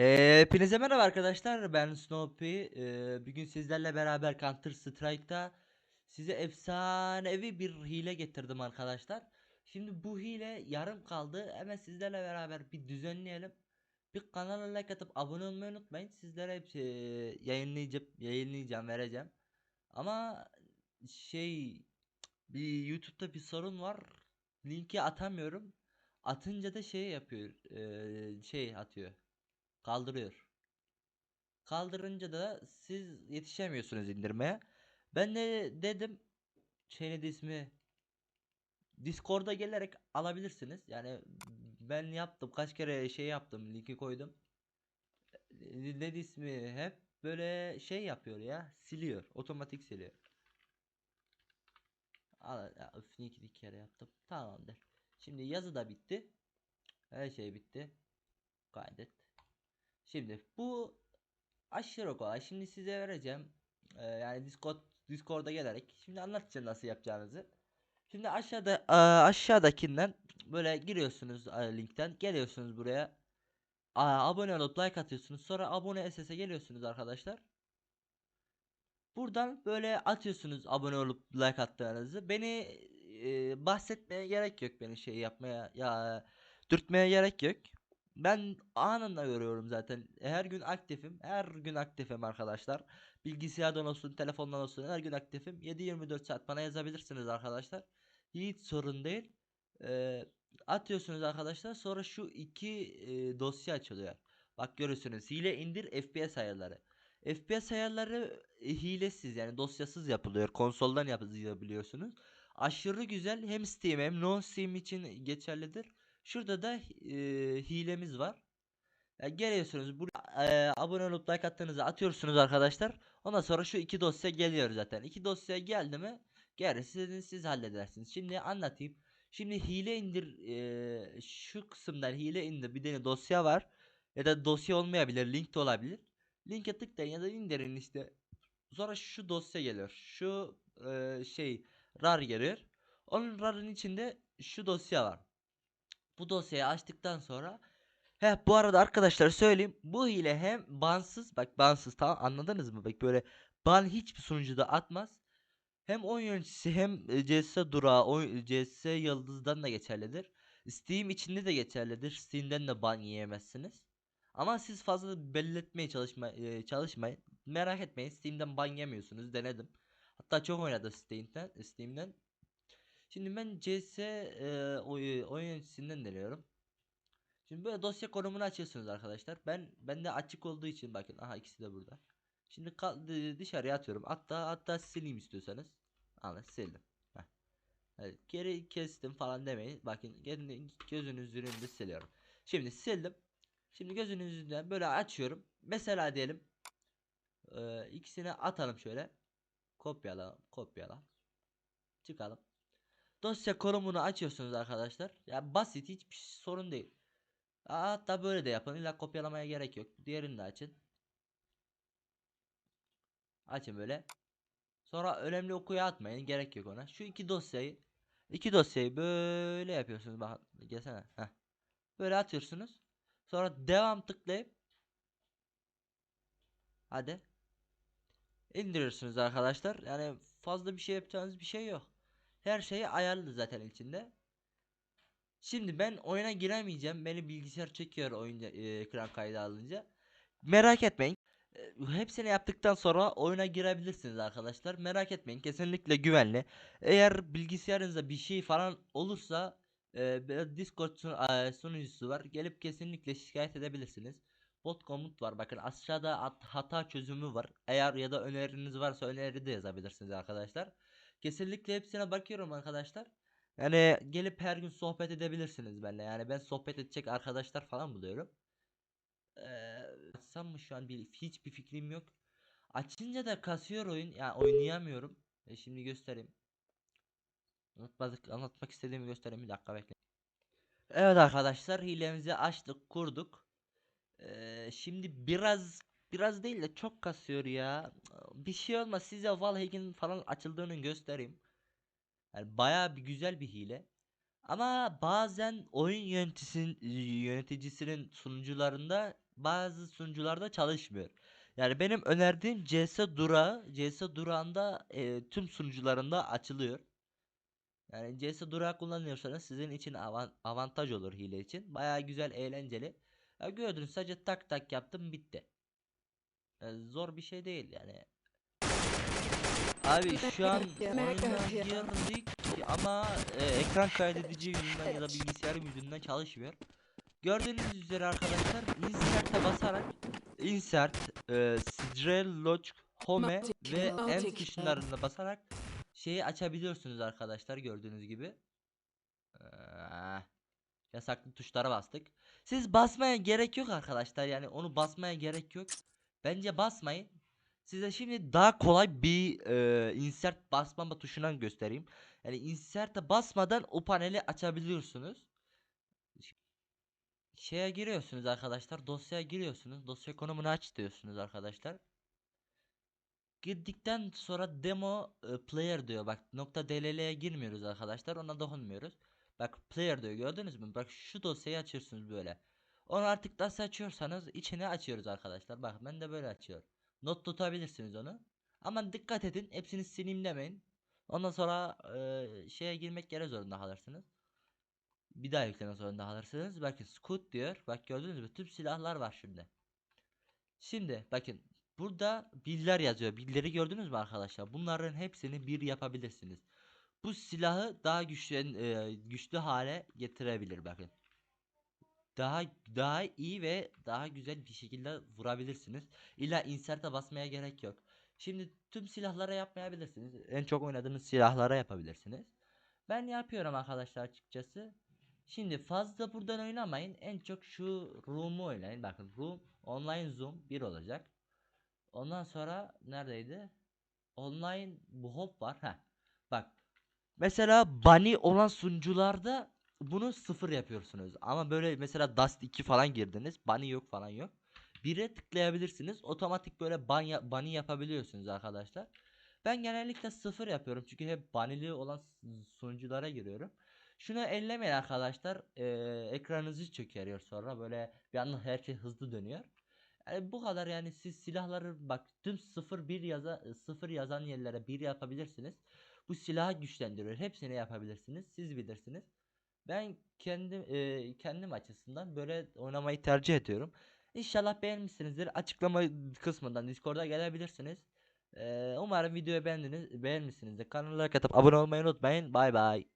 Hepinize merhaba arkadaşlar. Ben Snoopy. Ee, bugün sizlerle beraber Counter Strike'da size efsanevi bir hile getirdim arkadaşlar. Şimdi bu hile yarım kaldı. Hemen sizlerle beraber bir düzenleyelim. Bir kanala like atıp abone olmayı unutmayın. Sizlere hep e, yayınlayacağım, yayınlayacağım, vereceğim. Ama şey bir YouTube'da bir sorun var. Linki atamıyorum. Atınca da şey yapıyor. e, şey atıyor. Kaldırıyor. Kaldırınca da siz yetişemiyorsunuz indirmeye. Ben de dedim şeyin de ismi Discord'a gelerek alabilirsiniz. Yani ben yaptım kaç kere şey yaptım linki koydum. Ne ismi hep böyle şey yapıyor ya siliyor otomatik siliyor. Al, öf, iki kere yaptım tamamdır. Şimdi yazı da bitti. Her şey bitti. Kaydet. Şimdi bu aşırı kolay. Şimdi size vereceğim. Ee, yani Discord Discord'a gelerek şimdi anlatacağım nasıl yapacağınızı. Şimdi aşağıda e, aşağıdakinden böyle giriyorsunuz e, linkten geliyorsunuz buraya. Abone olup like atıyorsunuz. Sonra abone SS'e geliyorsunuz arkadaşlar. Buradan böyle atıyorsunuz abone olup like attığınızı. Beni e, bahsetmeye gerek yok beni şey yapmaya ya dürtmeye gerek yok. Ben anında görüyorum zaten. Her gün aktifim. Her gün aktifim arkadaşlar. Bilgisayardan olsun, telefondan olsun her gün aktifim. 7-24 saat bana yazabilirsiniz arkadaşlar. Hiç sorun değil. Ee, atıyorsunuz arkadaşlar. Sonra şu iki e, dosya açılıyor. Bak görürsünüz. Hile indir FPS ayarları. FPS ayarları e, hilesiz yani dosyasız yapılıyor. Konsoldan yapabiliyorsunuz. Aşırı güzel. Hem Steam hem non Steam için geçerlidir. Şurada da e, hilemiz var. Yani geliyorsunuz buraya e, abone olup like attığınızı atıyorsunuz arkadaşlar. Ondan sonra şu iki dosya geliyor zaten. İki dosya geldi mi gerisini siz halledersiniz. Şimdi anlatayım. Şimdi hile indir e, şu kısımdan hile indir bir tane dosya var. Ya da dosya olmayabilir link de olabilir. Linke tıklayın ya da indirin işte. Sonra şu dosya geliyor. Şu e, şey rar geliyor. Onun rarın içinde şu dosya var. Bu dosyayı açtıktan sonra He bu arada arkadaşlar söyleyeyim. Bu hile hem bansız bak bansız tamam anladınız mı? Bak böyle ban hiçbir sunucuda atmaz. Hem oyun yöneticisi hem e, CS durağı oyun CS yıldızdan da geçerlidir. Steam içinde de geçerlidir. Steam'den de ban yiyemezsiniz. Ama siz fazla belli etmeye çalışma, e, çalışmayın. Merak etmeyin Steam'den ban yemiyorsunuz denedim. Hatta çok oynadı Steam'den. Steam'den. Şimdi ben CS e, oy, oyun yöneticisinden deniyorum. Şimdi böyle dosya konumunu açıyorsunuz arkadaşlar. Ben bende açık olduğu için bakın aha ikisi de burada. Şimdi dışarıya atıyorum. Hatta hatta sileyim istiyorsanız. Alın sildim. Heh. Evet, geri kestim falan demeyin. Bakın gözünüzün önünde siliyorum. Şimdi sildim. Şimdi gözünüzün önünden böyle açıyorum. Mesela diyelim e, ikisini atalım şöyle. Kopyala, kopyala. Çıkalım. Dosya konumunu açıyorsunuz arkadaşlar. Ya basit hiçbir sorun değil. Hatta böyle de yapın. İlla kopyalamaya gerek yok. Diğerini de açın. Açın böyle. Sonra önemli okuya atmayın. Gerek yok ona. Şu iki dosyayı iki dosyayı böyle yapıyorsunuz. Bak gelsene. Heh. Böyle atıyorsunuz. Sonra devam tıklayıp Hadi. indiriyorsunuz arkadaşlar. Yani fazla bir şey yapacağınız bir şey yok. Her şeyi ayarlı zaten içinde. Şimdi ben oyuna giremeyeceğim. Beni bilgisayar çekiyor oyun e, ekran kaydı alınca. Merak etmeyin. E, hepsini yaptıktan sonra oyuna girebilirsiniz arkadaşlar. Merak etmeyin. Kesinlikle güvenli. Eğer bilgisayarınızda bir şey falan olursa e, Discord sun, sunucusu var. Gelip kesinlikle şikayet edebilirsiniz. Bot komut var. Bakın aşağıda hata çözümü var. Eğer ya da öneriniz varsa öneri de yazabilirsiniz arkadaşlar. Kesinlikle hepsine bakıyorum arkadaşlar. Yani gelip her gün sohbet edebilirsiniz benimle. Yani ben sohbet edecek arkadaşlar falan buluyorum. Ee, açsam mı şu an bir hiçbir fikrim yok. Açınca da kasıyor oyun. Yani oynayamıyorum. E şimdi göstereyim. Anlatmadık, anlatmak istediğimi göstereyim. Bir dakika bekle. Evet arkadaşlar hilemizi açtık kurduk. Ee, şimdi biraz biraz değil de çok kasıyor ya. Bir şey olmaz size Valheim'in falan açıldığını göstereyim. Yani bayağı bir güzel bir hile. Ama bazen oyun yöneticisinin, yöneticisinin sunucularında bazı sunucularda çalışmıyor. Yani benim önerdiğim CS Durağı, CS Durağı'nda e, tüm sunucularında açılıyor. Yani CS Durağı kullanıyorsanız sizin için avan- avantaj olur hile için. Bayağı güzel, eğlenceli. Ya gördünüz sadece tak tak yaptım bitti. Yani zor bir şey değil yani. Abi şu an oyuna girdik ama e, ekran kaydedici yüzünden ya da bilgisayarım yüzünden çalışmıyor. Gördüğünüz üzere arkadaşlar insert'e basarak insert, e, Logic Home ve M tuşlarına basarak şeyi açabiliyorsunuz arkadaşlar gördüğünüz gibi. Eee, yasaklı tuşlara bastık. Siz basmaya gerek yok arkadaşlar yani onu basmaya gerek yok. Bence basmayın. Size şimdi daha kolay bir e, insert basmama tuşundan göstereyim. Yani insert'e basmadan o paneli açabiliyorsunuz. Şeye giriyorsunuz arkadaşlar. Dosyaya giriyorsunuz. Dosya konumunu aç diyorsunuz arkadaşlar. Girdikten sonra demo e, player diyor. Bak nokta .dll'ye girmiyoruz arkadaşlar. Ona dokunmuyoruz. Bak player diyor gördünüz mü? Bak şu dosyayı açıyorsunuz böyle. Onu artık nasıl açıyorsanız içine açıyoruz arkadaşlar. Bak ben de böyle açıyorum. Not tutabilirsiniz onu. Ama dikkat edin hepsini sileyim demeyin. Ondan sonra e, şeye girmek gene zorunda kalırsınız. Bir daha yüklemek zorunda kalırsınız. Bakın scoot diyor. Bak gördünüz mü? Tüm silahlar var şimdi. Şimdi bakın burada biller yazıyor. Billeri gördünüz mü arkadaşlar? Bunların hepsini bir yapabilirsiniz. Bu silahı daha güçlü e, güçlü hale getirebilir bakın. Daha daha iyi ve daha güzel bir şekilde vurabilirsiniz. İlla insert'e basmaya gerek yok. Şimdi tüm silahlara yapmayabilirsiniz. En çok oynadığınız silahlara yapabilirsiniz. Ben yapıyorum arkadaşlar açıkçası. Şimdi fazla buradan oynamayın. En çok şu room'u oynayın. Bakın room online zoom 1 olacak. Ondan sonra neredeydi? Online bu hop var. Heh. Bak. Mesela bunny olan sunucularda bunu sıfır yapıyorsunuz. Ama böyle mesela Dust 2 falan girdiniz. Bunny yok falan yok. 1'e tıklayabilirsiniz. Otomatik böyle ban ya- bunny yapabiliyorsunuz arkadaşlar. Ben genellikle sıfır yapıyorum. Çünkü hep bunny'li olan sunuculara giriyorum. Şunu ellemeyin arkadaşlar. Ee, ekranınızı çökeriyor sonra. Böyle bir anda her şey hızlı dönüyor. Yani bu kadar yani siz silahları bak tüm 0 1 yaza 0 yazan yerlere 1 yapabilirsiniz. Bu silahı güçlendiriyor. Hepsini yapabilirsiniz. Siz bilirsiniz. Ben kendim e, kendim açısından böyle oynamayı tercih ediyorum. İnşallah beğenmişsinizdir. Açıklama kısmından Discord'a gelebilirsiniz. E, umarım videoyu beğendiniz, beğenmişsinizdir. Kanala like atıp abone olmayı unutmayın. Bay bay.